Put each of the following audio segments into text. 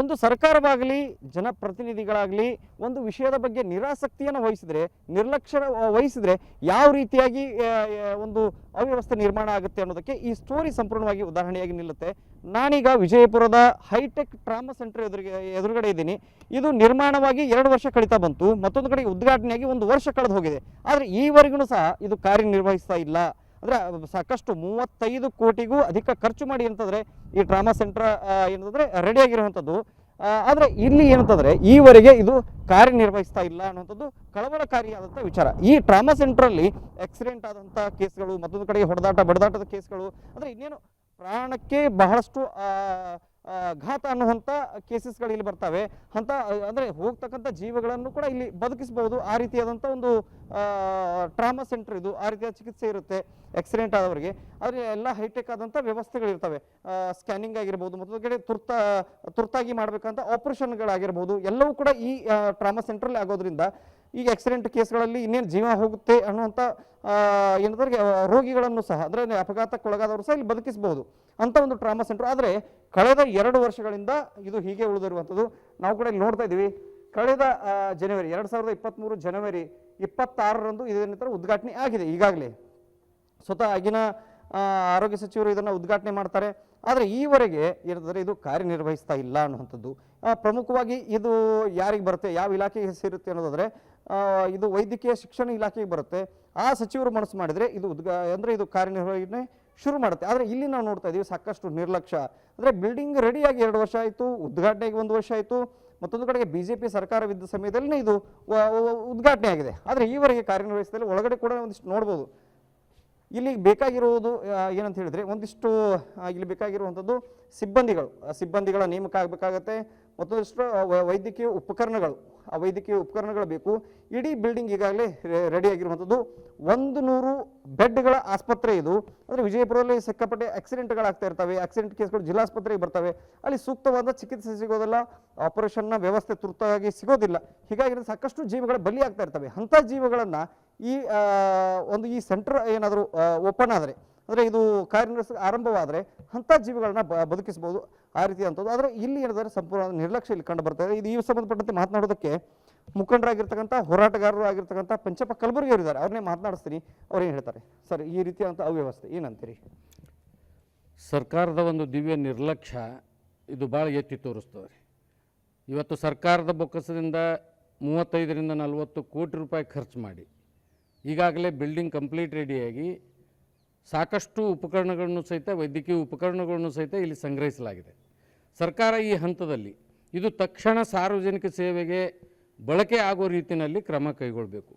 ಒಂದು ಸರ್ಕಾರವಾಗಲಿ, ಜನಪ್ರತಿನಿಧಿಗಳಾಗಲಿ, ಒಂದು ವಿಷಯದ ಬಗ್ಗೆ ನಿರಾಸಕ್ತಿಯನ್ನು ವಹಿಸಿದ್ರೆ, ನಿರ್ಲಕ್ಷ್ಯ ವಹಿಸಿದ್ರೆ ಯಾವ ರೀತಿಯಾಗಿ ಒಂದು ಅವ್ಯವಸ್ಥೆ ನಿರ್ಮಾಣ ಆಗುತ್ತೆ ಅನ್ನೋದಕ್ಕೆ ಈ ಸ್ಟೋರಿ ಸಂಪೂರ್ಣವಾಗಿ ಉದಾಹರಣೆಯಾಗಿ ನಿಲ್ಲುತ್ತೆ. ನಾನೀಗ ವಿಜಯಪುರದ ಹೈಟೆಕ್ ಟ್ರಾಮಾ ಸೆಂಟರ್ ಎದುರಿಗೆ, ಎದುರುಗಡೆ ಇದ್ದೀನಿ. ಇದು ನಿರ್ಮಾಣವಾಗಿ ಎರಡು ವರ್ಷ ಕಳೀತಾ ಬಂತು. ಮತ್ತೊಂದು ಕಡೆ ಉದ್ಘಾಟನೆಯಾಗಿ ಒಂದು ವರ್ಷ ಕಳೆದು ಹೋಗಿದೆ. ಆದರೆ ಈವರೆಗೂ ಸಹ ಇದು ಕಾರ್ಯನಿರ್ವಹಿಸ್ತಾ ಇಲ್ಲ. ಅಂದರೆ ಸಾಕಷ್ಟು ಮೂವತ್ತೈದು ಕೋಟಿಗೂ ಅಧಿಕ ಖರ್ಚು ಮಾಡಿ ಅಂತಂದರೆ ಈ ಟ್ರಾಮಾ ಸೆಂಟರ್ ಏನಂತಂದರೆ ರೆಡಿಯಾಗಿರುವಂಥದ್ದು ಆದರೆ ಇಲ್ಲಿ ಏನಂತಂದರೆ ಈವರೆಗೆ ಇದು ಕಾರ್ಯನಿರ್ವಹಿಸ್ತಾ ಇಲ್ಲ ಅನ್ನುವಂಥದ್ದು ಕಳವಳಕಾರಿಯಾದಂಥ ವಿಚಾರ. ಈ ಟ್ರಾಮಾ ಸೆಂಟ್ರಲ್ಲಿ ಆಕ್ಸಿಡೆಂಟ್ ಆದಂಥ ಕೇಸ್ಗಳು, ಮತ್ತೊಂದು ಕಡೆಗೆ ಹೊಡೆದಾಟ, ಬಡದಾಟದ ಕೇಸ್ಗಳು, ಅಂದರೆ ಇನ್ನೇನು ಪ್ರಾಣಕ್ಕೆ ಬಹಳಷ್ಟು ಘಾತ ಅನ್ನುವಂಥ ಕೇಸಸ್ಗಳು ಇಲ್ಲಿ ಬರ್ತವೆ. ಅಂತ, ಅಂದರೆ ಹೋಗ್ತಕ್ಕಂಥ ಜೀವಗಳನ್ನು ಕೂಡ ಇಲ್ಲಿ ಬದುಕಿಸ್ಬೋದು. ಆ ರೀತಿಯಾದಂಥ ಒಂದು ಟ್ರಾಮಾ ಸೆಂಟರ್ ಇದು. ಆ ರೀತಿಯ ಚಿಕಿತ್ಸೆ ಇರುತ್ತೆ ಆಕ್ಸಿಡೆಂಟ್ ಆದವರಿಗೆ. ಆದರೆ ಎಲ್ಲ ಹೈಟೆಕ್ ಆದಂಥ ವ್ಯವಸ್ಥೆಗಳಿರ್ತವೆ ಸ್ಕ್ಯಾನಿಂಗ್ ಆಗಿರ್ಬೋದು ಮತ್ತು ಕಡೆ ತುರ್ತ, ತುರ್ತಾಗಿ ಮಾಡಬೇಕಂತ ಆಪರೇಷನ್ಗಳಾಗಿರ್ಬೋದು ಎಲ್ಲವೂ ಕೂಡ ಈ ಟ್ರಾಮಾ ಸೆಂಟ್ರಲ್ಲಿ ಆಗೋದ್ರಿಂದ ಈಗ ಆಕ್ಸಿಡೆಂಟ್ ಕೇಸ್ಗಳಲ್ಲಿ ಇನ್ನೇನು ಜೀವ ಹೋಗುತ್ತೆ ಅನ್ನುವಂಥ ಏನಂದ್ರೆ ರೋಗಿಗಳನ್ನು ಸಹ, ಅಂದರೆ ಅಪಘಾತಕ್ಕೊಳಗಾದವರು ಸಹ ಇಲ್ಲಿ ಬದುಕಿಸಬಹುದು ಅಂತ ಒಂದು ಟ್ರಾಮಾ ಸೆಂಟರ್ ಆದರೆ ಕಳೆದ ಎರಡು ವರ್ಷಗಳಿಂದ ಇದು ಹೀಗೆ ಉಳಿದಿರುವಂಥದ್ದು. ನಾವು ಕೂಡ ಇಲ್ಲಿ ನೋಡ್ತಾ ಇದ್ದೀವಿ. ಕಳೆದ ಜನವರಿ, ಎರಡು ಸಾವಿರದ ಇಪ್ಪತ್ತ್ಮೂರು ಜನವರಿ ಇಪ್ಪತ್ತಾರರಂದು ಇದೇನಂತರ ಉದ್ಘಾಟನೆ ಆಗಿದೆ ಈಗಾಗಲೇ. ಸ್ವತಃ ಆಗಿನ ಆರೋಗ್ಯ ಸಚಿವರು ಇದನ್ನು ಉದ್ಘಾಟನೆ ಮಾಡ್ತಾರೆ. ಆದರೆ ಈವರೆಗೆ ಏನಂದರೆ ಇದು ಕಾರ್ಯನಿರ್ವಹಿಸ್ತಾ ಇಲ್ಲ ಅನ್ನುವಂಥದ್ದು. ಪ್ರಮುಖವಾಗಿ ಇದು ಯಾರಿಗೆ ಬರುತ್ತೆ, ಯಾವ ಇಲಾಖೆಗೆ ಸೇರುತ್ತೆ ಅನ್ನೋದಾದರೆ ಇದು ವೈದ್ಯಕೀಯ ಶಿಕ್ಷಣ ಇಲಾಖೆಗೆ ಬರುತ್ತೆ. ಆ ಸಚಿವರು ಮನಸ್ಸು ಮಾಡಿದರೆ ಇದು ಉದ್ಘಾ, ಅಂದರೆ ಇದು ಕಾರ್ಯನಿರ್ವಹಣೆ ಶುರು ಮಾಡುತ್ತೆ. ಆದರೆ ಇಲ್ಲಿ ನಾವು ನೋಡ್ತಾ ಇದ್ದೀವಿ ಸಾಕಷ್ಟು ನಿರ್ಲಕ್ಷ್ಯ. ಅಂದರೆ ಬಿಲ್ಡಿಂಗ್ ರೆಡಿಯಾಗಿ ಎರಡು ವರ್ಷ ಆಯಿತು, ಉದ್ಘಾಟನೆಗೆ ಒಂದು ವರ್ಷ ಆಯಿತು, ಮತ್ತೊಂದು ಕಡೆಗೆ ಬಿ ಜೆ ಪಿ ಸರ್ಕಾರವಿದ್ದ ಸಮಯದಲ್ಲಿ ಇದು ಉದ್ಘಾಟನೆ ಆಗಿದೆ. ಆದರೆ ಈವರೆಗೆ ಕಾರ್ಯನಿರ್ವಹಿಸಿದಲ್ಲಿ ಒಳಗಡೆ ಕೂಡ ಒಂದಿಷ್ಟು ನೋಡ್ಬೋದು. ಇಲ್ಲಿ ಬೇಕಾಗಿರುವುದು ಏನಂತ ಹೇಳಿದರೆ ಒಂದಿಷ್ಟು ಇಲ್ಲಿ ಬೇಕಾಗಿರುವಂಥದ್ದು ಸಿಬ್ಬಂದಿಗಳು. ಸಿಬ್ಬಂದಿಗಳ ನೇಮಕ ಆಗಬೇಕಾಗತ್ತೆ. ಮತ್ತೊಂದಿಷ್ಟು ಆ, ವೈದ್ಯಕೀಯ ಉಪಕರಣಗಳು ಆ ವೈದ್ಯಕೀಯ ಉಪಕರಣಗಳು ಬೇಕು. ಇಡೀ ಬಿಲ್ಡಿಂಗ್ ಈಗಾಗಲೇ ರೆಡಿ ಆಗಿರುವಂಥದ್ದು. ಒಂದು ನೂರು ಬೆಡ್ಗಳ ಆಸ್ಪತ್ರೆ ಇದು. ಅಂದರೆ ವಿಜಯಪುರದಲ್ಲಿ ಸಿಕ್ಕಾಪಟ್ಟೆ ಆಕ್ಸಿಡೆಂಟ್ಗಳಾಗ್ತಾ ಇರ್ತವೆ. ಆಕ್ಸಿಡೆಂಟ್ ಕೇಸ್ಗಳು ಜಿಲ್ಲಾಸ್ಪತ್ರೆಗೆ ಬರ್ತವೆ. ಅಲ್ಲಿ ಸೂಕ್ತವಾದ ಚಿಕಿತ್ಸೆ ಸಿಗೋದಿಲ್ಲ. ಆಪರೇಷನ್ನ ವ್ಯವಸ್ಥೆ ತುರ್ತಾಗಿ ಸಿಗೋದಿಲ್ಲ. ಹೀಗಾಗಿ ಸಾಕಷ್ಟು ಜೀವಗಳ ಬಲಿ ಆಗ್ತಾ ಇರ್ತವೆ. ಅಂಥ ಜೀವಗಳನ್ನು ಈ ಒಂದು ಈ ಸೆಂಟರ್ ಏನಾದರೂ ಓಪನ್ ಆದರೆ ಅಂದರೆ ಇದು ಕಾರ್ಯನಿರ್ವಹಿಸ ಆರಂಭವಾದರೆ ಅಂಥ ಜೀವಿಗಳನ್ನ ಬ ಬದುಕಿಸ್ಬೋದು ಆ ರೀತಿ ಅಂಥದ್ದು. ಆದರೆ ಇಲ್ಲಿ ಏನಾದರೆ ಸಂಪೂರ್ಣ ನಿರ್ಲಕ್ಷ್ಯ ಇಲ್ಲಿ ಕಂಡು ಬರ್ತಾ ಇದೆ. ಇದು ಈ ಸಂಬಂಧಪಟ್ಟಂತೆ ಮಾತನಾಡೋದಕ್ಕೆ ಮುಖಂಡರಾಗಿರ್ತಕ್ಕಂಥ, ಹೋರಾಟಗಾರರು ಆಗಿರ್ತಕ್ಕಂಥ ಪಂಚಪ್ಪ ಕಲಬುರಗಿ ಅವರು ಇದ್ದಾರೆ ಅವ್ರನ್ನೇ ಮಾತನಾಡಿಸ್ತೀನಿ. ಅವ್ರು ಏನು ಹೇಳ್ತಾರೆ? ಸರ್, ಈ ರೀತಿಯಾದಂಥ ಅವ್ಯವಸ್ಥೆ ಏನಂತೀರಿ? ಸರ್ಕಾರದ ಒಂದು ದಿವ್ಯ ನಿರ್ಲಕ್ಷ್ಯ ಇದು ಭಾಳ ಎತ್ತಿ ತೋರಿಸ್ತದೆ. ಇವತ್ತು ಸರ್ಕಾರದ ಬೊಕ್ಕಸದಿಂದ ಮೂವತ್ತೈದರಿಂದ ನಲವತ್ತು ಕೋಟಿ ರೂಪಾಯಿ ಖರ್ಚು ಮಾಡಿ ಈಗಾಗಲೇ ಬಿಲ್ಡಿಂಗ್ ಕಂಪ್ಲೀಟ್ ರೆಡಿಯಾಗಿ ಸಾಕಷ್ಟು ಉಪಕರಣಗಳನ್ನು ಸಹಿತ, ವೈದ್ಯಕೀಯ ಉಪಕರಣಗಳನ್ನು ಸಹಿತ ಇಲ್ಲಿ ಸಂಗ್ರಹಿಸಲಾಗಿದೆ. ಸರ್ಕಾರ ಈ ಹಂತದಲ್ಲಿ ಇದು ತಕ್ಷಣ ಸಾರ್ವಜನಿಕ ಸೇವೆಗೆ ಬಳಕೆ ಆಗೋ ರೀತಿಯಲ್ಲಿ ಕ್ರಮ ಕೈಗೊಳ್ಳಬೇಕು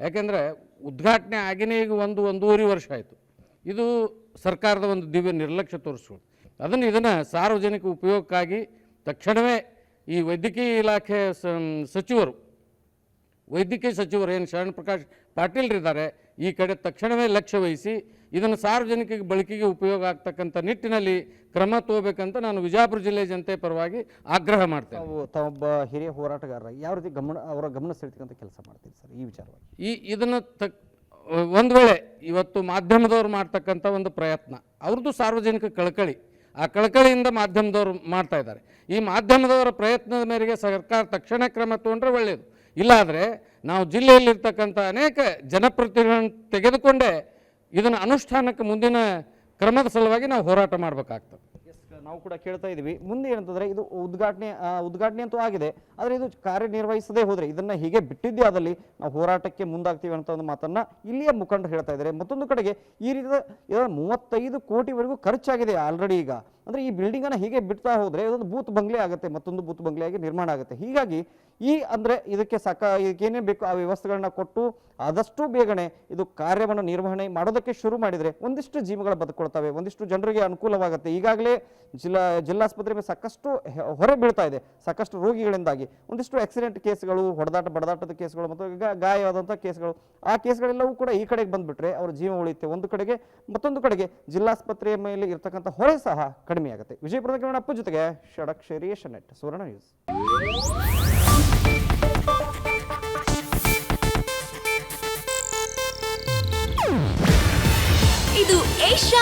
ಯಾಕೆಂದರೆ ಉದ್ಘಾಟನೆ ಆಗಿನೇ ಈಗ ಒಂದು, ಒಂದೂವರೆ ವರ್ಷ ಆಯಿತು. ಇದು ಸರ್ಕಾರದ ಒಂದು ದಿವ್ಯ ನಿರ್ಲಕ್ಷ್ಯ ತೋರಿಸ್ಕೊಂಡು ಅದನ್ನು ಇದನ್ನು ಸಾರ್ವಜನಿಕ ಉಪಯೋಗಕ್ಕಾಗಿ ತಕ್ಷಣವೇ ಈ ವೈದ್ಯಕೀಯ ಇಲಾಖೆ ಸಚಿವರು ವೈದ್ಯಕೀಯ ಸಚಿವರು ಏನು ಶರಣ್ ಪ್ರಕಾಶ್ ಪಾಟೀಲ್ರಿದ್ದಾರೆ ಈ ಕಡೆ ತಕ್ಷಣವೇ ಲಕ್ಷ್ಯ ವಹಿಸಿ ಇದನ್ನು ಸಾರ್ವಜನಿಕ ಬಳಕೆಗೆ ಉಪಯೋಗ ಆಗ್ತಕ್ಕಂಥ ನಿಟ್ಟಿನಲ್ಲಿ ಕ್ರಮ ತಗೋಬೇಕಂತ ನಾನು ವಿಜಯಪುರ ಜಿಲ್ಲೆ ಜನತೆ ಪರವಾಗಿ ಆಗ್ರಹ ಮಾಡ್ತೇನೆ. ತಮ್ಮೊಬ್ಬ ತಾವೊಬ್ಬ ಹಿರಿಯ ಹೋರಾಟಗಾರ ಯಾವ ರೀತಿ ಗಮನ ಅವರ ಗಮನ ಸೆಳೆತಕ್ಕಂಥ ಕೆಲಸ ಮಾಡ್ತೀನಿ ಸರ್ ಈ ವಿಚಾರವಾಗಿ? ಈ ಇದನ್ನು ತಕ್ ಒಂದು ವೇಳೆ ಇವತ್ತು ಮಾಧ್ಯಮದವ್ರು ಮಾಡ್ತಕ್ಕಂಥ ಒಂದು ಪ್ರಯತ್ನ ಅವ್ರದ್ದು ಸಾರ್ವಜನಿಕ ಕಳಕಳಿ ಆ ಕಳಕಳಿಯಿಂದ ಮಾಧ್ಯಮದವರು ಮಾಡ್ತಾ ಇದ್ದಾರೆ. ಈ ಮಾಧ್ಯಮದವರ ಪ್ರಯತ್ನದ ಮೇರೆಗೆ ಸರ್ಕಾರ ತಕ್ಷಣ ಕ್ರಮ ತಗೊಂಡ್ರೆ ಒಳ್ಳೆಯದು ಇಲ್ಲಾದರೆ ನಾವು ಜಿಲ್ಲೆಯಲ್ಲಿರ್ತಕ್ಕಂಥ ಅನೇಕ ಜನಪ್ರತಿನಿಧಿಗಳನ್ನು ತೆಗೆದುಕೊಂಡೇ ಇದನ್ನು ಅನುಷ್ಠಾನಕ್ಕೆ ಮುಂದಿನ ಕ್ರಮದ ಸಲುವಾಗಿ ನಾವು ಹೋರಾಟ ಮಾಡಬೇಕಾಗ್ತದೆ. ನಾವು ಕೂಡ ಕೇಳ್ತಾ ಇದ್ದೀವಿ. ಮುಂದೆ ಏನಂತಂದ್ರೆ ಇದು ಉದ್ಘಾಟನೆ ಉದ್ಘಾಟನೆ ಅಂತೂ ಆಗಿದೆ. ಆದರೆ ಇದು ಕಾರ್ಯನಿರ್ವಹಿಸದೇ ಹೋದರೆ, ಇದನ್ನು ಹೀಗೆ ಬಿಟ್ಟಿದ್ದೇ ಆದಲ್ಲಿ ನಾವು ಹೋರಾಟಕ್ಕೆ ಮುಂದಾಗ್ತೀವಿ ಅಂತ ಒಂದು ಮಾತನ್ನು ಇಲ್ಲಿಯ ಮುಖಂಡರು ಹೇಳ್ತಾ ಇದ್ದಾರೆ. ಮತ್ತೊಂದು ಕಡೆಗೆ ಈ ರೀತಿಯ ಇದರ ಮೂವತ್ತೈದು ಕೋಟಿವರೆಗೂ ಖರ್ಚಾಗಿದೆ ಆಲ್ರೆಡಿ ಈಗ. ಅಂದರೆ ಈ ಬಿಲ್ಡಿಂಗನ್ನು ಹೀಗೆ ಬಿಡ್ತಾ ಹೋದರೆ ಇದೊಂದು ಬೂತ್ ಬಂಗ್ಲೆ ಆಗುತ್ತೆ, ಮತ್ತೊಂದು ಬೂತ್ ಬಂಗ್ಲೆಯಾಗಿ ನಿರ್ಮಾಣ ಆಗುತ್ತೆ. ಹೀಗಾಗಿ ಈ ಅಂದರೆ ಇದಕ್ಕೆ ಸಕ ಇದಕ್ಕೇನೇನು ಬೇಕು ಆ ವ್ಯವಸ್ಥೆಗಳನ್ನ ಕೊಟ್ಟು ಆದಷ್ಟು ಬೇಗನೆ ಇದು ಕಾರ್ಯವನ್ನು ನಿರ್ವಹಣೆ ಮಾಡೋದಕ್ಕೆ ಶುರು ಮಾಡಿದರೆ ಒಂದಿಷ್ಟು ಜೀವಗಳು ಬದುಕೊಳ್ತವೆ, ಒಂದಿಷ್ಟು ಜನರಿಗೆ ಅನುಕೂಲವಾಗುತ್ತೆ. ಈಗಾಗಲೇ ಜಿಲ್ಲಾ, ಜಿಲ್ಲಾಸ್ಪತ್ರೆ ಮೇಲೆ ಸಾಕಷ್ಟು ಹೊರೆ ಬೀಳ್ತಾ ಇದೆ. ಸಾಕಷ್ಟು ರೋಗಿಗಳಿಂದಾಗಿ. ಒಂದಿಷ್ಟು ಆಕ್ಸಿಡೆಂಟ್ ಕೇಸ್ಗಳು, ಹೊಡೆದಾಟ, ಬಡದಾಟದ ಕೇಸ್ಗಳು ಮತ್ತು ಗಾಯವಾದಂಥ ಕೇಸ್ಗಳು, ಆ ಕೇಸ್ಗಳೆಲ್ಲವೂ ಕೂಡ ಈ ಕಡೆಗೆ ಬಂದುಬಿಟ್ರೆ ಅವರ ಜೀವ ಉಳಿಯುತ್ತೆ. ಒಂದು ಕಡೆಗೆ, ಮತ್ತೊಂದು ಕಡೆಗೆ ಜಿಲ್ಲಾಸ್ಪತ್ರೆಯ ಮೇಲೆ ಇರತಕ್ಕಂಥ ಹೊರೆ ಸಹ ಕಡಿಮೆ ಆಗುತ್ತೆ ವಿಜಯಪುರದ ಕಿರಣಪ್ಪ ಜೊತೆಗೆ ಷಡಕ್ಷರಿ ಶನೆಟ್ Suvarna news.